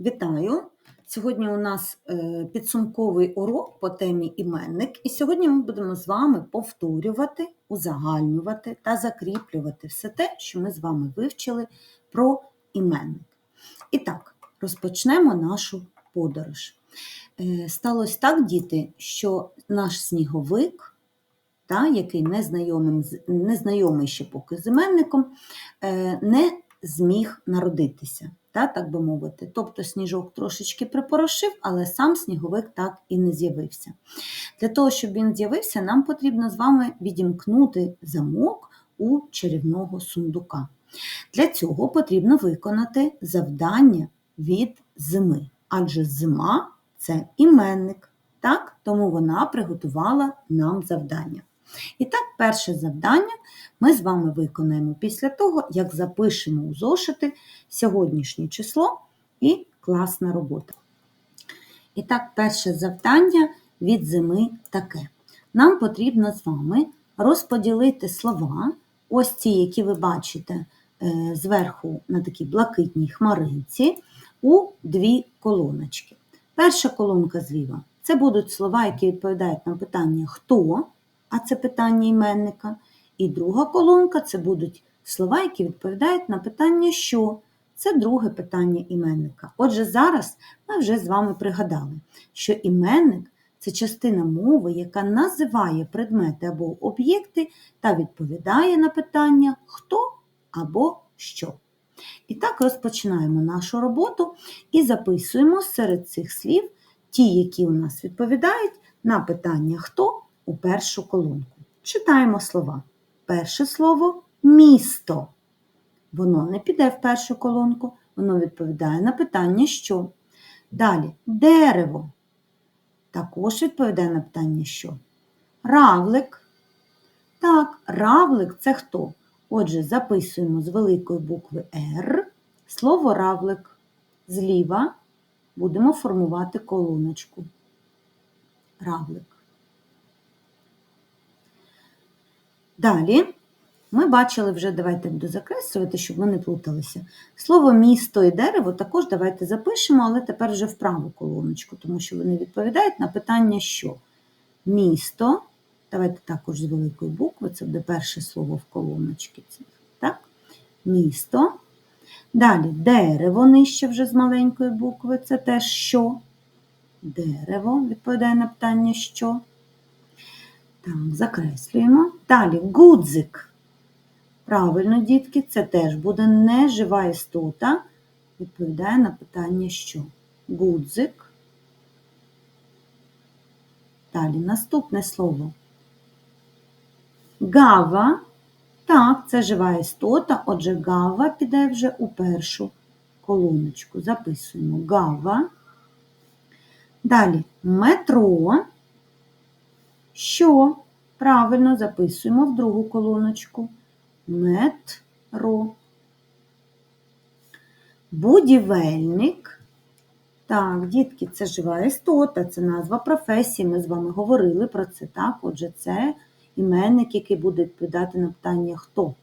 Вітаю! Сьогодні у нас е, підсумковий урок по темі іменник, і сьогодні ми будемо з вами повторювати, узагальнювати та закріплювати все те, що ми з вами вивчили про іменник. І так, розпочнемо нашу подорож. Е, Сталося так, діти, що наш сніговик, та, який незнайомим, незнайомий ще поки з іменником, е, не зміг народитися, та, так би мовити. Тобто сніжок трошечки припорошив, але сам сніговик так і не з'явився. Для того, щоб він з'явився, нам потрібно з вами відімкнути замок у чарівного сундука. Для цього потрібно виконати завдання від зими, адже зима це іменник, так? тому вона приготувала нам завдання. І так, перше завдання ми з вами виконаємо після того, як запишемо у зошити сьогоднішнє число і класна робота. І так, перше завдання від зими таке. Нам потрібно з вами розподілити слова, ось ці, які ви бачите е, зверху на такій блакитній хмаринці, у дві колоночки. Перша колонка зліва це будуть слова, які відповідають на питання хто, а це питання іменника. І друга колонка це будуть слова, які відповідають на питання що. Це друге питання іменника. Отже, зараз ми вже з вами пригадали, що іменник це частина мови, яка називає предмети або об'єкти та відповідає на питання хто або що. І так розпочинаємо нашу роботу і записуємо серед цих слів ті, які у нас відповідають на питання хто у першу колонку. Читаємо слова. Перше слово місто. Воно не піде в першу колонку, воно відповідає на питання що. Далі дерево. Також відповідає на питання що. Равлик. Так, равлик це хто? Отже, записуємо з великої букви Р слово равлик. Зліва будемо формувати колоночку. Равлик. Далі ми бачили вже, давайте буду закреслювати, щоб ми не плуталися. Слово місто і дерево також давайте запишемо, але тепер вже в праву колоночку, тому що вони відповідають на питання що. Місто, давайте також з великої букви, це буде перше слово в колоночці. Так? Місто. Далі дерево нижче вже з маленької букви, це теж що. Дерево відповідає на питання що. Так, закреслюємо. Далі гудзик. Правильно, дітки, це теж буде нежива істота. Відповідає на питання що. Гудзик. Далі наступне слово. Гава. Так, це жива істота, отже, гава піде вже у першу колоночку. Записуємо гава. Далі метро. Що? Правильно записуємо в другу колоночку. Метро. Будівельник. Так, дітки, це жива істота, це назва професії. Ми з вами говорили про це. Так, отже, це іменник, який буде відповідати на питання хто.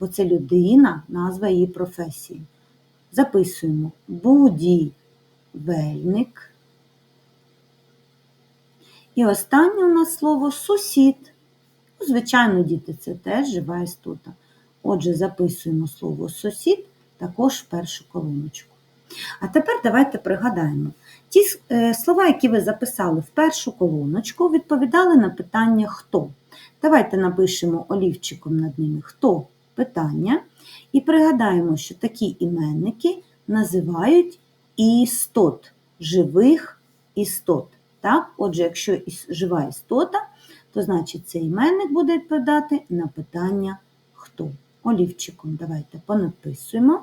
Бо це людина, назва її професії. Записуємо будівельник. І останнє у нас слово сусід. Ну, Звичайно, діти, це теж жива істота. Отже, записуємо слово сусід також в першу колоночку. А тепер давайте пригадаємо. Ті е, слова, які ви записали в першу колоночку, відповідали на питання хто. Давайте напишемо олівчиком над ними хто питання. І пригадаємо, що такі іменники називають істот, живих істот. Так? Отже, якщо жива істота, то значить цей іменник буде відповідати на питання хто. Олівчиком давайте понаписуємо.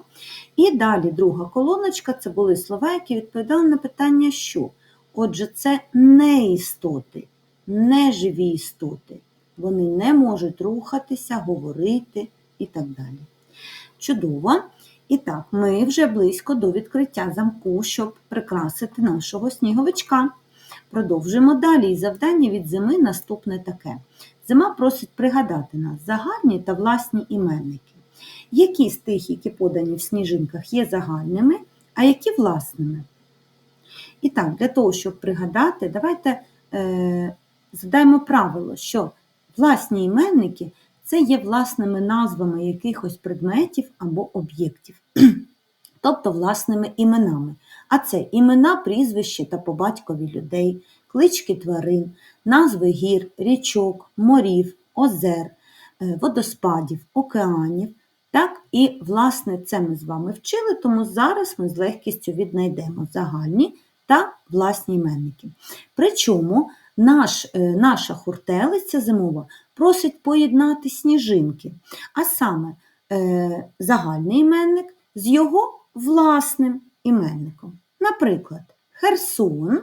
І далі друга колоночка це були слова, які відповідали на питання що. Отже, це не істоти, не живі істоти. Вони не можуть рухатися, говорити і так далі. Чудово! І так, ми вже близько до відкриття замку, щоб прикрасити нашого сніговичка. Продовжуємо далі. І завдання від зими наступне таке. Зима просить пригадати нас загальні та власні іменники. Які з тих, які подані в сніжинках, є загальними, а які власними. І так, для того, щоб пригадати, давайте е, задаємо правило, що власні іменники це є власними назвами якихось предметів або об'єктів, тобто власними іменами. А це імена, прізвища та по батькові людей, клички тварин, назви гір, річок, морів, озер, е, водоспадів, океанів. Так, і, власне, це ми з вами вчили, тому зараз ми з легкістю віднайдемо загальні та власні іменники. Причому наш, е, наша хуртелиця зимова просить поєднати сніжинки, а саме е, загальний іменник з його власним іменником. Наприклад, Херсон,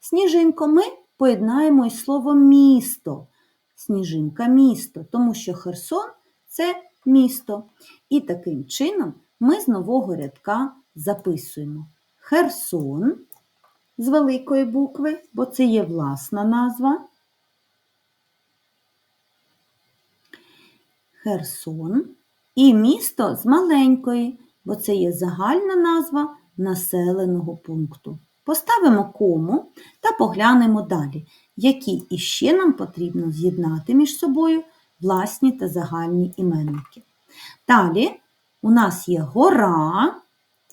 сніжинко ми поєднаємо із словом місто. Сніжинка місто, тому що Херсон це місто. І таким чином ми з нового рядка записуємо Херсон з великої букви, бо це є власна назва. Херсон і місто з маленької, бо це є загальна назва населеного пункту. Поставимо кому та поглянемо далі, які іще нам потрібно з'єднати між собою власні та загальні іменники. Далі у нас є гора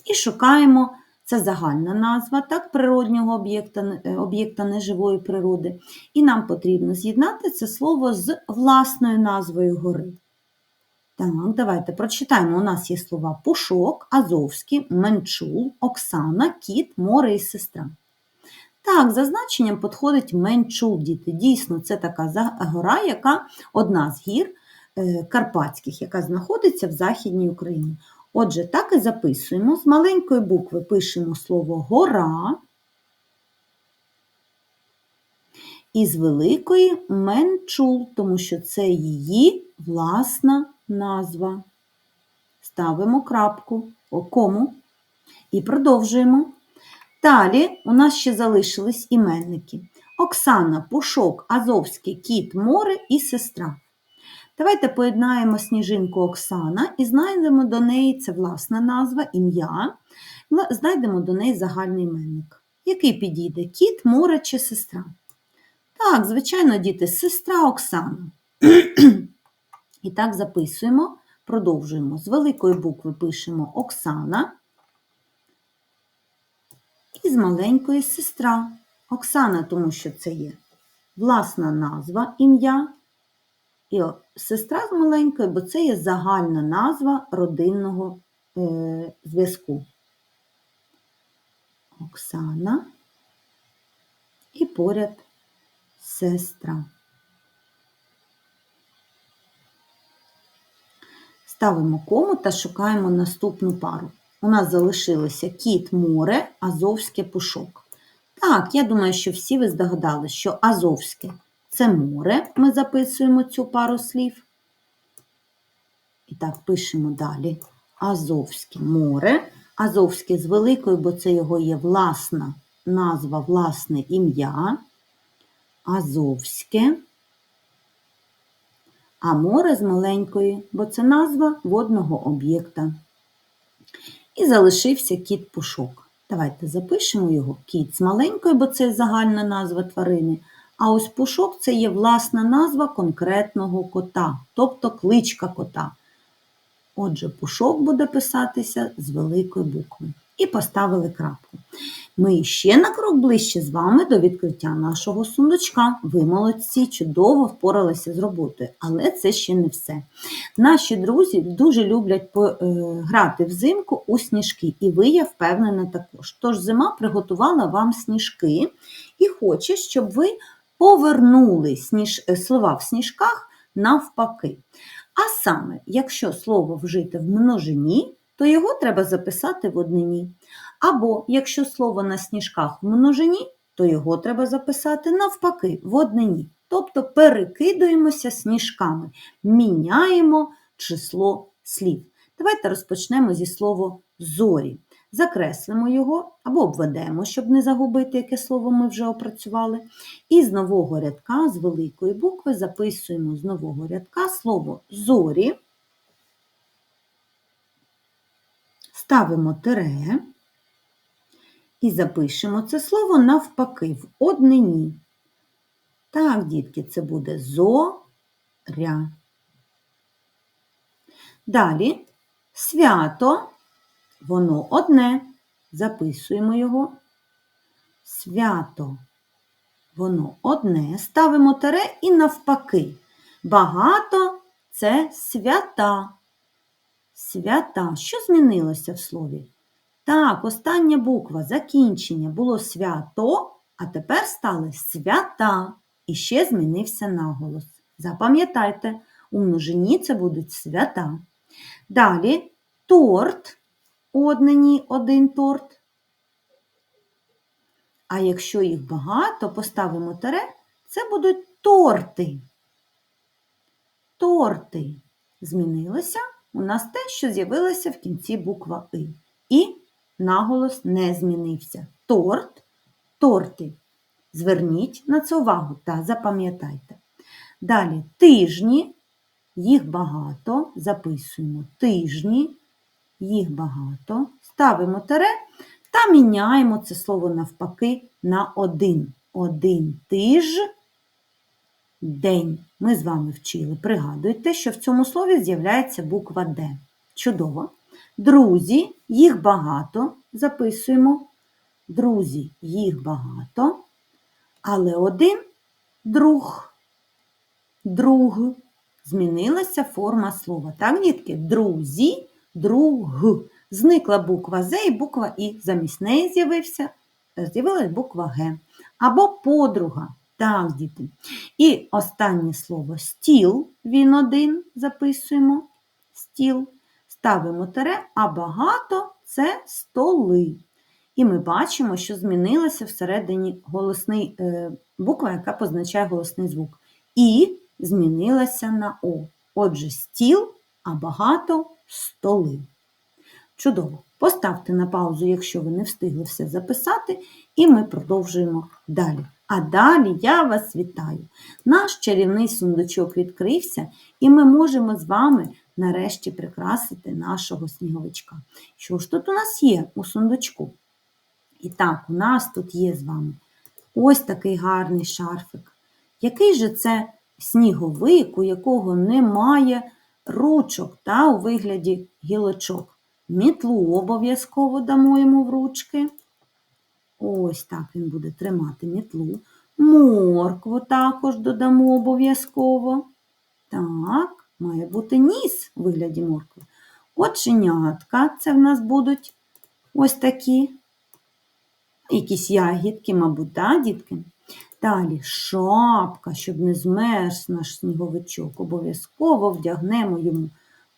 і шукаємо це загальна назва так, природнього об'єкта об'єкта неживої природи. І нам потрібно з'єднати це слово з власною назвою гори. Так, давайте прочитаємо. У нас є слова Пушок, Азовський, Менчул, Оксана, Кіт, море і сестра. Так, за значенням підходить Менчул, діти. Дійсно, це така гора, яка одна з гір е, Карпатських, яка знаходиться в Західній Україні. Отже, так і записуємо. З маленької букви пишемо слово гора. І з великої менчул, тому що це її власна назва. Ставимо крапку, о кому і продовжуємо. Далі у нас ще залишились іменники. Оксана, Пушок, Азовський, Кіт, море і сестра. Давайте поєднаємо сніжинку Оксана і знайдемо до неї це власна назва, ім'я, знайдемо до неї загальний іменник. Який підійде? Кіт, море чи сестра? Так, звичайно, діти, сестра Оксана. І так записуємо, продовжуємо. З великої букви пишемо Оксана. І з маленької сестра. Оксана, тому що це є власна назва ім'я. І сестра з маленькою, бо це є загальна назва родинного е, зв'язку. Оксана і поряд сестра. Ставимо кому та шукаємо наступну пару. У нас залишилося кіт море, азовське пушок. Так, я думаю, що всі ви здогадали, що азовське це море. Ми записуємо цю пару слів. І так, пишемо далі. Азовське море. Азовське з великою, бо це його є власна назва, власне ім'я. Азовське. А море з маленької, бо це назва водного об'єкта. І залишився кіт пушок. Давайте запишемо його кіт з маленької, бо це загальна назва тварини. А ось пушок це є власна назва конкретного кота, тобто кличка кота. Отже, пушок буде писатися з великої букви. І поставили крапку. Ми ще на крок ближче з вами до відкриття нашого сундучка. Ви молодці, чудово впоралися з роботою, але це ще не все. Наші друзі дуже люблять е, грати взимку у сніжки, і ви, я впевнена, також. Тож зима приготувала вам сніжки і хоче, щоб ви повернули сніж... Е, слова в сніжках навпаки. А саме, якщо слово вжите в множині, то його треба записати в однині. Або якщо слово на сніжках в множині, то його треба записати навпаки в однині. Тобто перекидуємося сніжками, міняємо число слів. Давайте розпочнемо зі слова зорі. Закреслимо його або обведемо, щоб не загубити, яке слово ми вже опрацювали. І з нового рядка, з великої букви, записуємо з нового рядка слово зорі, ставимо тире, І запишемо це слово навпаки в однині. Так, дітки, це буде зоря. Далі свято, воно одне. Записуємо його. Свято, воно одне. Ставимо тере і навпаки. Багато це свята. Свята. Що змінилося в слові? Так, остання буква закінчення було свято, а тепер стали свята. І ще змінився наголос. Запам'ятайте, у множині це будуть свята. Далі торт. Однині один торт. А якщо їх багато, поставимо тере, це будуть торти. Торти. Змінилося у нас те, що з'явилося в кінці буква И. І наголос не змінився. Торт, торти. Зверніть на це увагу та запам'ятайте. Далі тижні, їх багато, записуємо тижні, їх багато, ставимо тере та міняємо це слово навпаки на один. Один тиж день. Ми з вами вчили. Пригадуйте, що в цьому слові з'являється буква Д. Чудово. Друзі, їх багато. Записуємо. Друзі, їх багато. Але один друг. Друг. Змінилася форма слова. Так, дітки? Друзі, друг. Зникла буква З і буква І. Замість неї з'явився, з'явилась буква Г. Або подруга. Так, діти. І останнє слово стіл. Він один. Записуємо. Стіл. Ставимо тере, а багато це столи. І ми бачимо, що змінилася всередині голосний, е, буква, яка позначає голосний звук. І змінилася на О. Отже, стіл, а багато столи. Чудово! Поставте на паузу, якщо ви не встигли все записати, і ми продовжуємо далі. А далі я вас вітаю. Наш чарівний сундучок відкрився, і ми можемо з вами нарешті прикрасити нашого сніговичка. Що ж тут у нас є у сундучку? І так, у нас тут є з вами ось такий гарний шарфик. Який же це сніговик, у якого немає ручок та у вигляді гілочок? Мітлу обов'язково дамо йому в ручки. Ось так він буде тримати мітлу. Моркву також додамо обов'язково. Так, має бути ніс у вигляді моркви. Оченятка це в нас будуть ось такі. Якісь ягідки, мабуть, да, дітки? Далі шапка, щоб не змерз наш сніговичок. Обов'язково вдягнемо йому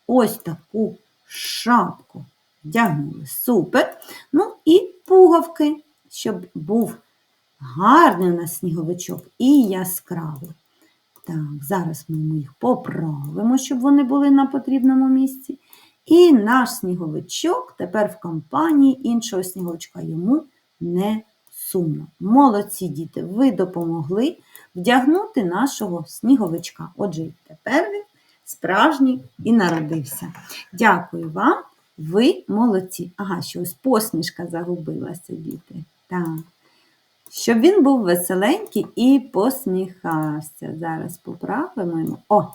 ось таку шапку. Вдягнули. Супер. Ну і пуговки, щоб був гарний у нас сніговичок і яскравий. Так, зараз ми їх поправимо, щоб вони були на потрібному місці. І наш сніговичок тепер в компанії іншого сніговичка йому не сумно. Молодці діти, ви допомогли вдягнути нашого сніговичка. Отже, тепер він справжній і народився. Дякую вам, ви молодці. Ага, що ось посмішка загубилася, діти. Так. Щоб він був веселенький і посміхався. Зараз поправимо йому. О,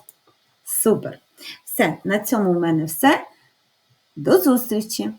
супер! Все, на цьому в мене все. До зустрічі!